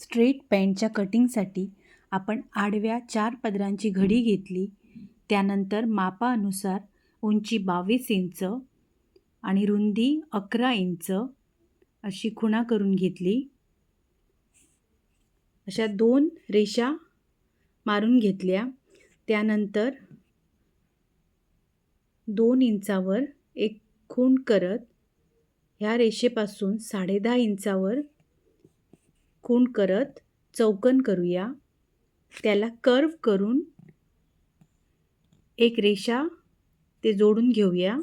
Straight पॅन्टच्या कटिंगसाठी आपण आडव्या चार पदरांची घडी घेतली. त्यानंतर मापानुसार उंची बावीस इंच आणि रुंदी अकरा इंच अशी खुणा करून घेतली. अशा दोन रेषा मारून घेतल्या. त्यानंतर दोन इंचावर एक खूण करत ह्या रेषेपासून साडेदहा इंचावर खूण करत? चौकन करूया. त्याला कर्व करून एक रेषा ते जोडून घेऊया.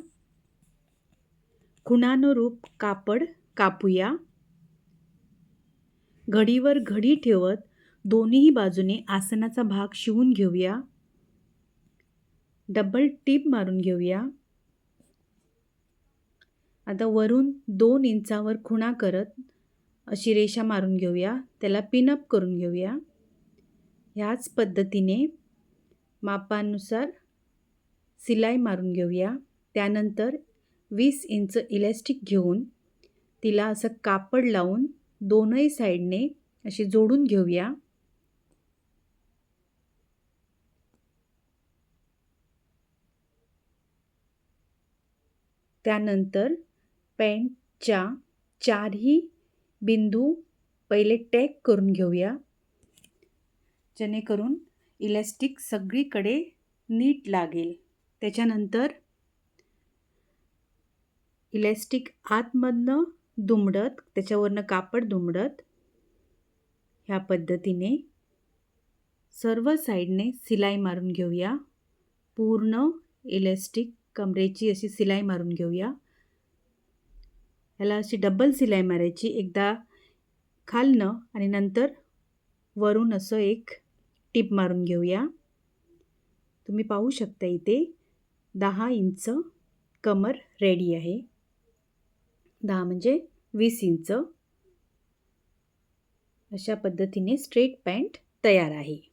खुणानुरूप कापड कापूया. घडीवर घडी ठेवत दोन्ही बाजूने आसनाचा भाग शिवून घेऊया. डबल टीप मारून घेऊया. आता वरून दोन इंचावर खुणा करत अशी रेषा मारून घेऊया. त्याला पिनअप करून घेऊया. ह्याच पद्धतीने मापानुसार सिलाई मारून घेऊया. त्यानंतर वीस इंच इलॅस्टिक घेऊन तिला असं कापड लावून दोनही साईडने अशी जोडून घेऊया. त्यानंतर पॅन्टच्या चारही बिंदू पहिले टॅग करून घेऊया. जेणेकरून इलॅस्टिक सगळीकडे नीट लागेल. त्याच्यानंतर इलॅस्टिक आतमधनं दुमडत त्याच्यावरनं कापड दुमडत ह्या पद्धतीने सर्व साईडने सिलाई मारून घेऊया. पूर्ण इलॅस्टिक कमरेची अशी सिलाई मारून घेऊया. ह्याला अशी डबल सिलाई मारायची. एकदा खालनं आणि नंतर वरून असं एक टीप मारून घेऊया. तुम्ही पाहू शकता इथे दहा इंच कमर रेडी आहे. दहा म्हणजे वीस इंच. अशा पद्धतीने स्ट्रेट पॅन्ट तयार आहे.